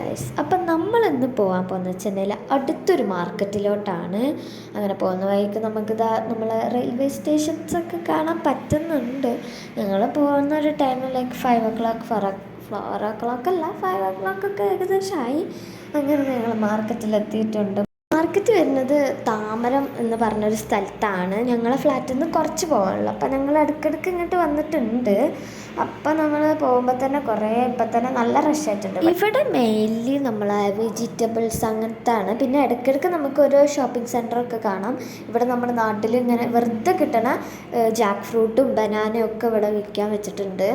Guys അപ്പം നമ്മൾ ഇന്ന് പോകാൻ പോകുന്നത് വെച്ചിട്ടുണ്ടെങ്കിൽ അടുത്തൊരു മാർക്കറ്റിലോട്ടാണ്. അങ്ങനെ പോകുന്ന വഴിക്ക് നമുക്കിതാ നമ്മൾ റെയിൽവേ സ്റ്റേഷൻസൊക്കെ കാണാൻ പറ്റുന്നുണ്ട്. ഞങ്ങൾ പോകുന്ന ഒരു time like five o'clock four four o'clock അല്ല ഫൈവ് ഒ ക്ലോക്ക് ഒക്കെ ഏകദേശമായി അങ്ങനെ ഞങ്ങൾ മാർക്കറ്റിലെത്തിയിട്ടുണ്ട് മാർക്കറ്റ് വരുന്നത് താമരം എന്ന് പറഞ്ഞൊരു സ്ഥലത്താണ്. ഞങ്ങളെ ഫ്ലാറ്റിൽ നിന്ന് കുറച്ച് പോകാനുള്ളൂ അപ്പം ഞങ്ങൾ ഇടയ്ക്കിടയ്ക്ക് ഇങ്ങോട്ട് വന്നിട്ടുണ്ട്. അപ്പം നമ്മൾ പോകുമ്പോൾ തന്നെ കുറേ ഇപ്പം തന്നെ നല്ല റഷ് ആയിട്ടുണ്ട്. ഇവിടെ മെയിൻലി നമ്മൾ വെജിറ്റബിൾസ് അങ്ങനത്തെ ആണ് പിന്നെ ഇടയ്ക്കിടയ്ക്ക് നമുക്ക് ഒരു ഷോപ്പിംഗ് സെന്ററൊക്കെ കാണാം. ഇവിടെ നമ്മുടെ നാട്ടിൽ ഇങ്ങനെ വെറുതെ കിട്ടണ ജാക്ക് ഫ്രൂട്ടും ബനാനയും ഒക്കെ ഇവിടെ വിൽക്കാൻ വെച്ചിട്ടുണ്ട്.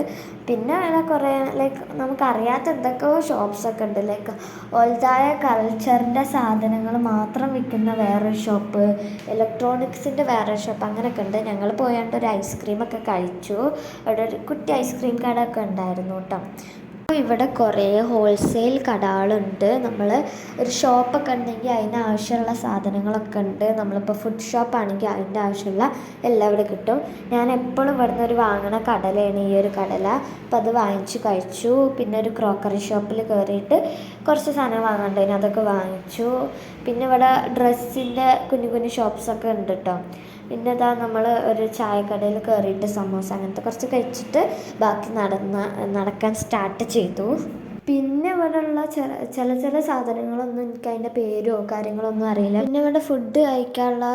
പിന്നെ വേറെ കുറേ ലൈക്ക് നമുക്കറിയാത്ത എന്തൊക്കെയോ ഷോപ്സൊക്കെ ഉണ്ട്. ലൈക്ക് ഓൾതായ കൾച്ചറിന്റെ സാധനങ്ങൾ മാത്രം വിൽക്കുന്ന വേറൊരു ഷോപ്പ് ഇലക്ട്രോണിക്സിന്റെ വേറൊരു ഷോപ്പ് അങ്ങനെയൊക്കെ ഉണ്ട്. ഞങ്ങൾ പോയാണ്ട് ഒരു ഐസ്ക്രീമൊക്കെ കഴിച്ചു. അവിടെ ഒരു കുട്ടി ഐസ്ക്രീം കടയൊക്കെ ഉണ്ടായിരുന്നു കേട്ടോ ഇവിടെ കുറേ ഹോൾസെയിൽ കടകളുണ്ട്. നമ്മൾ ഒരു ഷോപ്പൊക്കെ ഉണ്ടെങ്കിൽ അതിന് ആവശ്യമുള്ള സാധനങ്ങളൊക്കെ ഉണ്ട്. നമ്മളിപ്പോൾ ഫുഡ് ഷോപ്പ് ആണെങ്കിൽ അതിന്റെ ആവശ്യമുള്ള എല്ലാം ഇവിടെ കിട്ടും. ഞാൻ എപ്പോഴും ഇവിടുന്ന് ഒരു വാങ്ങണ കടലയാണ് ഈ ഒരു കടല. അപ്പോൾ അത് വാങ്ങിച്ചു കഴിച്ചു. പിന്നെ ഒരു ക്രോക്കറി ഷോപ്പിൽ കയറിയിട്ട് കുറച്ച് സാധനം വാങ്ങാണ്ടായിരുന്നു അതൊക്കെ വാങ്ങിച്ചു. പിന്നെ ഇവിടെ ഡ്രസ്സിന്റെ കുഞ്ഞു കുഞ്ഞു ഷോപ്സൊക്കെ ഉണ്ട് കേട്ടോ പിന്നെ ഇതാ നമ്മൾ ഒരു ചായക്കടയിൽ കയറിയിട്ട് സമോസ അങ്ങനത്തെ കുറച്ച് കഴിച്ചിട്ട് ബാക്കി നടന്ന നടക്കാൻ സ്റ്റാർട്ട് ചെയ്തു. പിന്നെ ഇവിടെയുള്ള ചില ചില ചില സാധനങ്ങളൊന്നും എനിക്ക് അതിന്റെ പേരോ കാര്യങ്ങളോ ഒന്നും അറിയില്ല. പിന്നെ ഇവിടെ ഫുഡ് കഴിക്കാനുള്ള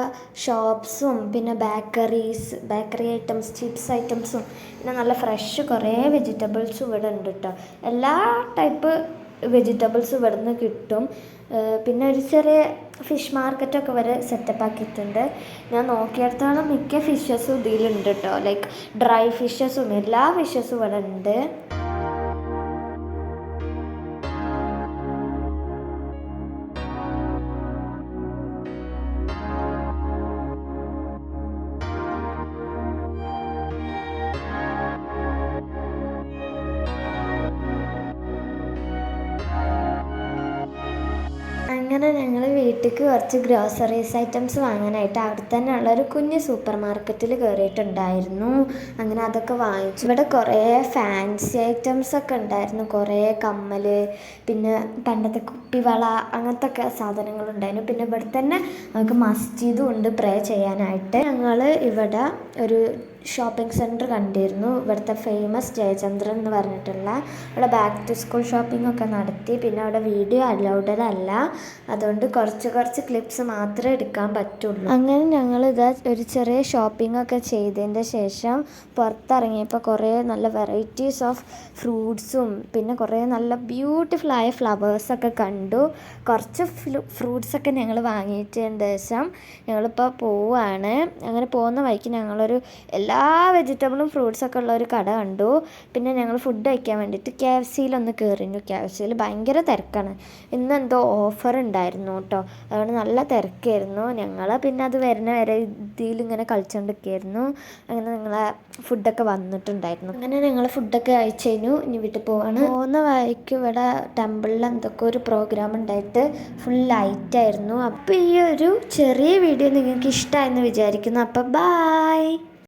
ഷോപ്സും പിന്നെ ബേക്കറീസ് ബേക്കറി ഐറ്റംസ് ചിപ്സ് ഐറ്റംസും പിന്നെ നല്ല ഫ്രഷ് കുറേ വെജിറ്റബിൾസും ഇവിടെ ഉണ്ട് കേട്ടോ എല്ലാ ടൈപ്പ് വെജിറ്റബിൾസ് ഇവിടെ നിന്ന് കിട്ടും പിന്നെ ഒരു ചെറിയ ഫിഷ് മാർക്കറ്റൊക്കെ വരെ സെറ്റപ്പ് ആക്കിയിട്ടുണ്ട്. ഞാൻ നോക്കിയിടത്തോളം മിക്ക ഫിഷസും ഇതിലുണ്ട് കേട്ടോ ലൈക്ക് ഡ്രൈ ഫിഷസും എല്ലാ ഫിഷസും ഇവിടെ ഉണ്ട് അങ്ങനെ ഞങ്ങൾ വീട്ടിലേക്ക് കുറച്ച് ഗ്രോസറീസ് ഐറ്റംസ് വാങ്ങാനായിട്ട് അവിടെ തന്നെ ഉള്ള ഒരു കുഞ്ഞ് സൂപ്പർ മാർക്കറ്റിൽ കയറിയിട്ടുണ്ടായിരുന്നു. അങ്ങനെ അതൊക്കെ വാങ്ങിച്ചു. ഇവിടെ കുറേ ഫാൻസി ഐറ്റംസ് ഒക്കെ ഉണ്ടായിരുന്നു. കുറേ കമ്മൽ പിന്നെ പണ്ടത്തെ കുപ്പിവള അങ്ങനത്തെ ഒക്കെ സാധനങ്ങളുണ്ടായിരുന്നു. പിന്നെ ഇവിടെ തന്നെ നമുക്ക് മസ്ജിദും ഉണ്ട് പ്രേ ചെയ്യാനായിട്ട്. ഞങ്ങൾ ഇവിടെ ഒരു ഷോപ്പിംഗ് സെന്റർ കണ്ടിരുന്നു. ഇവിടുത്തെ ഫേമസ് ജയചന്ദ്രൻ എന്ന് പറഞ്ഞിട്ടുള്ള. അവിടെ ബാക്ക് ടു സ്കൂൾ ഷോപ്പിംഗ് ഒക്കെ നടത്തി. പിന്നെ അവിടെ വീഡിയോ അലൗഡഡ് അല്ല. അതുകൊണ്ട് കുറച്ച് കുറച്ച് ക്ലിപ്സ് മാത്രമേ എടുക്കാൻ പറ്റുള്ളൂ. അങ്ങനെ ഞങ്ങൾ ഇതാ ഒരു ചെറിയ ഷോപ്പിംഗ് ഒക്കെ ചെയ്തതിന്റെ ശേഷം പുറത്തിറങ്ങിയപ്പോൾ കുറേ നല്ല വെറൈറ്റീസ് ഓഫ് ഫ്രൂട്ട്സും പിന്നെ കുറേ നല്ല ബ്യൂട്ടിഫുൾ ആയ ഫ്ലവേഴ്സൊക്കെ കണ്ടു. കുറച്ച് ഫ്രൂട്ട്സൊക്കെ ഞങ്ങൾ വാങ്ങിയിട്ടതിന്റെ ശേഷം ഞങ്ങളിപ്പോൾ പോവാണ്. അങ്ങനെ പോകുന്ന വഴിക്ക് ഞങ്ങളൊരു എല്ലാ വെജിറ്റബിളും ഫ്രൂട്ട്സൊക്കെ ഉള്ള ഒരു കട കണ്ടു. പിന്നെ ഞങ്ങൾ ഫുഡ് കഴിക്കാൻ വേണ്ടിയിട്ട് കെ എഫ് സിയിലൊന്ന് കയറിയിരുന്നു കെ എഫ് സിയിൽ ഭയങ്കര തിരക്കാണ്. ഇന്നെന്തോ ഓഫർ ഉണ്ടായിരുന്നു കേട്ടോ. അതുകൊണ്ട് നല്ല തിരക്കായിരുന്നു. ഞങ്ങൾ പിന്നെ അത് വരുന്ന വരെ ഇതിലിങ്ങനെ കളിച്ചുകൊണ്ടിരിക്കുകയായിരുന്നു അങ്ങനെ ഞങ്ങളെ ഫുഡൊക്കെ വന്നിട്ടുണ്ടായിരുന്നു. അങ്ങനെ ഞങ്ങൾ ഫുഡൊക്കെ കഴിച്ചു കഴിഞ്ഞു. ഇനി വീട്ടിൽ പോവാണ്. പോകുന്ന വഴിക്ക് ഇവിടെ ടെമ്പിളിൽ എന്തൊക്കെ ഒരു പ്രോഗ്രാം ഉണ്ടായിട്ട് ഫുൾ ലൈറ്റായിരുന്നു അപ്പോൾ ഈ ഒരു ചെറിയ വീഡിയോ നിങ്ങൾക്ക് ഇഷ്ടമായെന്ന് വിചാരിക്കുന്നു. അപ്പോൾ ബായ്